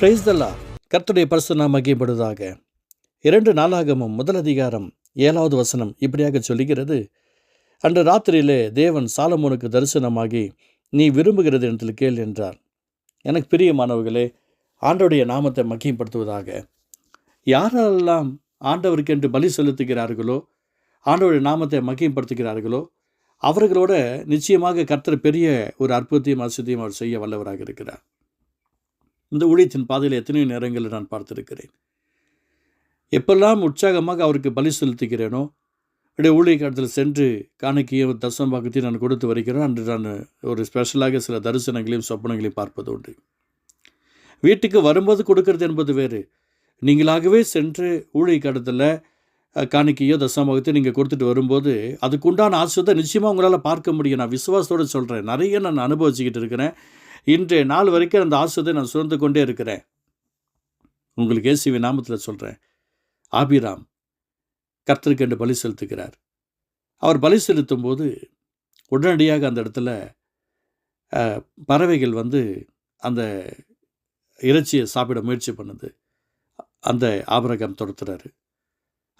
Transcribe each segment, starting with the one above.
Price தல்லா கர்த்தருடைய பரிசுனா மகிப்படுவதாக இரண்டு நாளாகமும் முதல் அதிகாரம் ஏழாவது வசனம் இப்படியாக சொல்லுகிறது. அன்று ராத்திரியிலே தேவன் சாலமோனுக்கு தரிசனமாகி நீ விரும்புகிறது இடத்துல கேள் என்றார். எனக்கு பிரியமானவர்களே ஆண்டவருடைய நாமத்தை மகிமைப்படுத்துவதாக. யாரெல்லாம் ஆண்டவருக்கு என்று பலி செலுத்துகிறார்களோ ஆண்டவுடைய நாமத்தை மகிமைப்படுத்துகிறார்களோ அவர்களோட நிச்சயமாக கர்த்தர் பெரிய ஒரு அற்புதத்தையும் அசுத்தையும் அவர் செய்ய வல்லவராக இருக்கிறார். இந்த ஊழியத்தின் பாதையில் எத்தனையோ நேரங்களில் நான் பார்த்திருக்கிறேன். எப்பெல்லாம் உற்சாகமாக அவருக்கு பலி செலுத்துகிறேனோ அப்படியே ஊழியக்காலத்தில் சென்று காணிக்கையும் தசம் பாக்கத்தையும் நான் கொடுத்து வருகிறேன். அன்று நான் ஒரு ஸ்பெஷலாக சில தரிசனங்களையும் சொப்பனங்களையும் பார்ப்பது உண்டு. வீட்டுக்கு வரும்போது கொடுக்கறது என்பது வேறு. நீங்களாகவே சென்று ஊழியக்காலத்தில் காணிக்கையோ தசமாகத்தையும் நீங்கள் கொடுத்துட்டு வரும்போது அதுக்குண்டான ஆசிரியத்தை நிச்சயமாக உங்களால் பார்க்க முடியும். நான் விசுவாசத்தோடு சொல்கிறேன் நிறைய நான் அனுபவிச்சுக்கிட்டு இருக்கிறேன். இன்றைய நாள் வரைக்கும் அந்த ஆசிரியத்தை நான் சுரந்து கொண்டே இருக்கிறேன். உங்களுக்கு ஏசிவி நாமத்தில் சொல்கிறேன் ஆபிராம் கர்த்தருக்கு என்று பலி செலுத்துகிறார். அவர் பலி செலுத்தும் போது உடனடியாக அந்த இடத்துல பறவைகள் வந்து அந்த இறைச்சியை சாப்பிட முயற்சி பண்ணுது. அந்த ஆபிரகாம் துரத்துறாரு.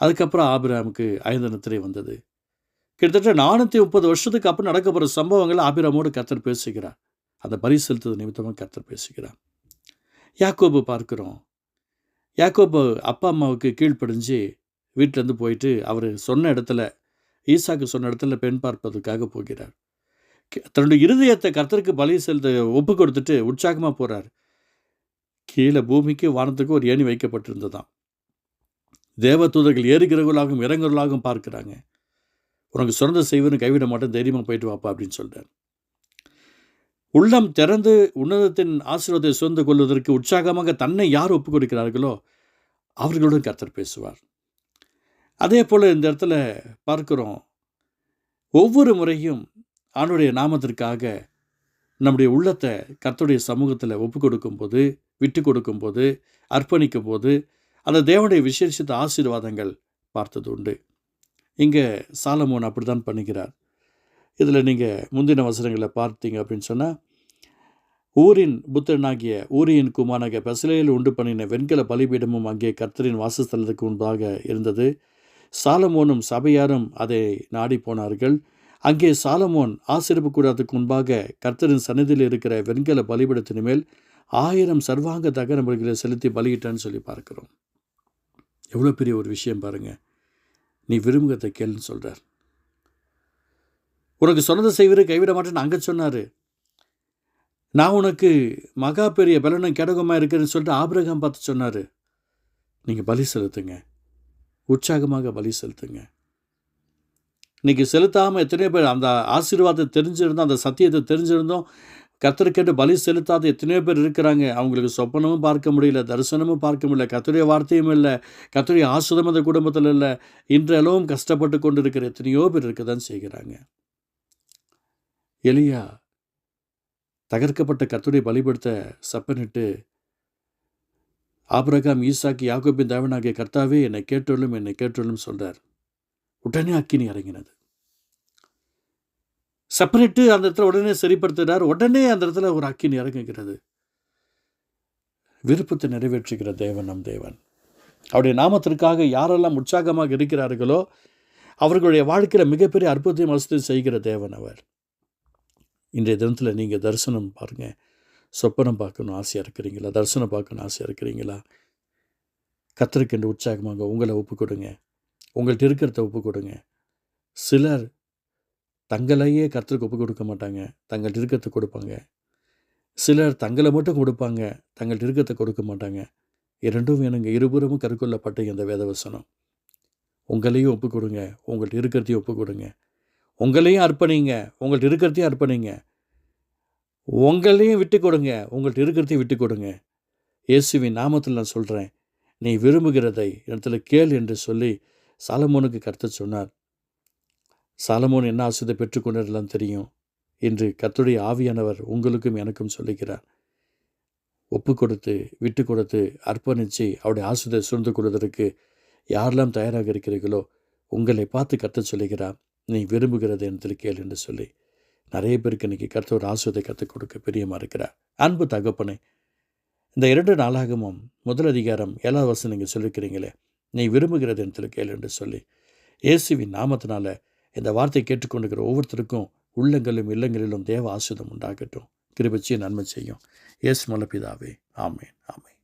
அதுக்கப்புறம் ஆபிராமுக்கு ஐந்து நித்திரை வந்தது. கிட்டத்தட்ட நானூற்றி முப்பது வருஷத்துக்கு அப்புறம் நடக்க போகிற ஆபிராமோடு கத்தர் பேசுகிறார். அந்த பரி செலுத்தது நிமித்தமாக கர்த்தர் பேசுகிறார். யாக்கோபு பார்க்கிறோம். யாக்கோபு அப்பா அம்மாவுக்கு கீழ்ப்படிஞ்சு வீட்டிலேருந்து போயிட்டு அவர் சொன்ன இடத்துல ஈசாக்கு சொன்ன இடத்துல பெண் பார்ப்பதற்காக போகிறார். தன்னுடைய இருதயத்தை கர்த்தருக்கு பலி செலுத்த ஒப்பு கொடுத்துட்டு உற்சாகமாக போகிறார் கீழே பூமிக்கு வானத்துக்கு ஒரு ஏணி வைக்கப்பட்டிருந்ததாம். தேவதூதர்கள் ஏறுகிறவர்களாகவும் இறங்குறவர்களாகவும் பார்க்குறாங்க. உனக்கு சொந்த செய்வன்னு கைவிட மாட்டேன் தைரியமாக போயிட்டு வாப்பா அப்படின்னு சொல்கிறார் உள்ளம் திறந்து உன்னதத்தின் ஆசீர்வாதத்தை சுரந்து கொள்வதற்கு உற்சாகமாக தன்னை யார் ஒப்புக் கொடுக்கிறார்களோ அவர்களுடன் கர்த்தர் பேசுவார். அதே போல் இந்த இடத்துல பார்க்கிறோம் ஒவ்வொரு முறையும் ஆணுடைய நாமத்திற்காக நம்முடைய உள்ளத்தை கர்த்தருடைய சமூகத்தில் ஒப்பு கொடுக்கும்போது விட்டு கொடுக்கும்போது அர்ப்பணிக்கும் போது அந்த தேவனுடைய விசேஷித்த ஆசீர்வாதங்கள் பார்த்தது உண்டு இங்கே சாலமோன் அப்படி தான் பண்ணுகிறார். இதில் நீங்கள் முந்தின வசனங்களை பார்த்தீங்க அப்படின்னு சொன்னால் ஊரின் புத்திரனாகிய ஊரியின் குமாரனாகிய பெசலேயில் உண்டு பண்ணின வெண்கல பலிபீடமும் அங்கே கர்த்தரின் வாசஸ்தலத்துக்கு முன்பாக இருந்தது. சாலமோனும் சபையாரும் அதை நாடி போனார்கள். அங்கே சாலமோன் ஆசிரிப்பு கூடாரத்துக்கு முன்பாக கர்த்தரின் சன்னதியில் இருக்கிற வெண்கல பலிபீடத்தின் மேல் ஆயிரம் சர்வாங்க தகன பலிகளை செலுத்தி பலியிட்டான்னு சொல்லி பார்க்குறோம். எவ்வளோ பெரிய ஒரு விஷயம் பாருங்கள் நீ விரும்புகிறத கேளுன்னு சொல்கிறார். உனக்கு சொன்னதை செய்வரை கைவிட மாட்டேன்னு அங்கே சொன்னார். நான் உனக்கு மகா பெரிய பலனும் கேடகமாக இருக்கிறேன்னு சொல்லிட்டு ஆபிரகம் பார்த்து சொன்னார். நீங்கள் பலி செலுத்துங்க. உற்சாகமாக பலி செலுத்துங்க. இன்னைக்கு செலுத்தாமல் எத்தனையோ பேர் அந்த ஆசீர்வாதத்தை தெரிஞ்சிருந்தோம் அந்த சத்தியத்தை தெரிஞ்சிருந்தோம். கத்தருக்கேட்டு பலி செலுத்தாத எத்தனையோ பேர் இருக்கிறாங்க. அவங்களுக்கு சொப்பனமும் பார்க்க முடியல தரிசனமும் பார்க்க முடியல கத்துடைய வார்த்தையும் இல்லை கத்துடைய ஆசுதம் குடும்பத்தில் இல்லை. இன்றளவும் கஷ்டப்பட்டு கொண்டு இருக்கிற எத்தனையோ பேர் இருக்க தான் செய்கிறாங்க. எலியா தகர்க்கப்பட்ட கத்துரை பலிபடுத்த சப்பனிட்டு ஆபிரகாம் ஈசாக்கு யாக்கோபின் தேவனாகிய கர்த்தாவே என்னை கேட்டொள்ளும் என்னை கேட்டொள்ளும் சொல்கிறார் உடனே அக்கினி இறங்கினது. செப்பரேட்டு அந்த இடத்துல உடனே சரிப்படுத்துகிறார். உடனே அந்த இடத்துல ஒரு அக்கினி இறங்குகிறது. விருப்பத்தை நிறைவேற்றுகிற தேவன் நம் தேவன். அவருடைய நாமத்திற்காக யாரெல்லாம் உற்சாகமாக இருக்கிறார்களோ அவர்களுடைய வாழ்க்கையில் மிகப்பெரிய அற்புதத்தையும் வசதியும் செய்கிற தேவன் அவர். இன்றைய தினத்தில் நீங்கள் தரிசனம் பாருங்கள் சொப்பனம் பார்க்கணும் ஆசையாக இருக்கிறீங்களா தரிசனம் பார்க்கணும் ஆசையாக இருக்கிறீங்களா கத்திருக்கின்ற உற்சாகமாக உங்களை ஒப்பு கொடுங்க. உங்கள்கிட்ட இருக்கிறத ஒப்பு கொடுங்க. சிலர் தங்களையே கர்த்தருக்கு ஒப்பு கொடுக்க மாட்டாங்க. தங்கள்கிட்ட இருக்கிறத கொடுப்பாங்க. சிலர் தங்களை மட்டும் கொடுப்பாங்க. தங்கள்கிட்ட இருக்கிறத கொடுக்க மாட்டாங்க. இரண்டும் வேணுங்க. இருபுறமும் கருக்கொள்ளப்பட்ட இந்த வேதவசனம். உங்களையும் ஒப்பு கொடுங்க. உங்கள்கிட்ட இருக்கிறதையும் ஒப்பு கொடுங்க. உங்களையும் அர்ப்பணிங்க. உங்கள்கிட்ட இருக்கிறதையும் அர்ப்பணிங்க. உங்களையும் விட்டு கொடுங்க. உங்கள்கிட்ட இருக்கிறதையும் விட்டு கொடுங்க. இயேசுவின் நாமத்தில் நான் சொல்கிறேன் நீ விரும்புகிறதை இடத்துல கேள் என்று சொல்லி சாலமோனுக்கு கருத்து சொன்னார். சாலமோன் என்ன ஆசிரியத்தை பெற்றுக்கொண்டதெல்லாம் தெரியும் என்று கத்துடைய ஆவியானவர் உங்களுக்கும் எனக்கும் சொல்லுகிறார். ஒப்பு கொடுத்து விட்டு கொடுத்து அர்ப்பணித்து அவருடைய ஆசிரியத்தை சுரந்து கொள்வதற்கு யாரெல்லாம் தயாராக இருக்கிறீர்களோ உங்களை பார்த்து கற்று சொல்லுகிறார். நீ விரும்புகிறது இடத்தில் கேள் என்று சொல்லி நிறைய பேருக்கு இன்றைக்கி கர்த்தர் ஆசிரியத்தை கற்றுக் கொடுக்க பிரியமாக இருக்கிறார். அன்பு தகப்பனே இந்த இரண்டு நாளாகமும் முதல் அதிகாரம் ஏழாவது வருஷம் நீங்கள் சொல்லியிருக்கிறீங்களே நீ விரும்புகிறது என்று கேள் என்று சொல்லி இயேசுவின் நாமத்தினால இந்த வார்த்தை கேட்டுக்கொண்டுக்கிற ஒவ்வொருத்தருக்கும் உள்ளங்களிலும் இல்லங்களிலும் தேவ ஆசிரியம் உண்டாகட்டும். கிருபச்சி நன்மை செய்யும். இயேசு மலப்பிதாவே. ஆமேன் ஆமேன்.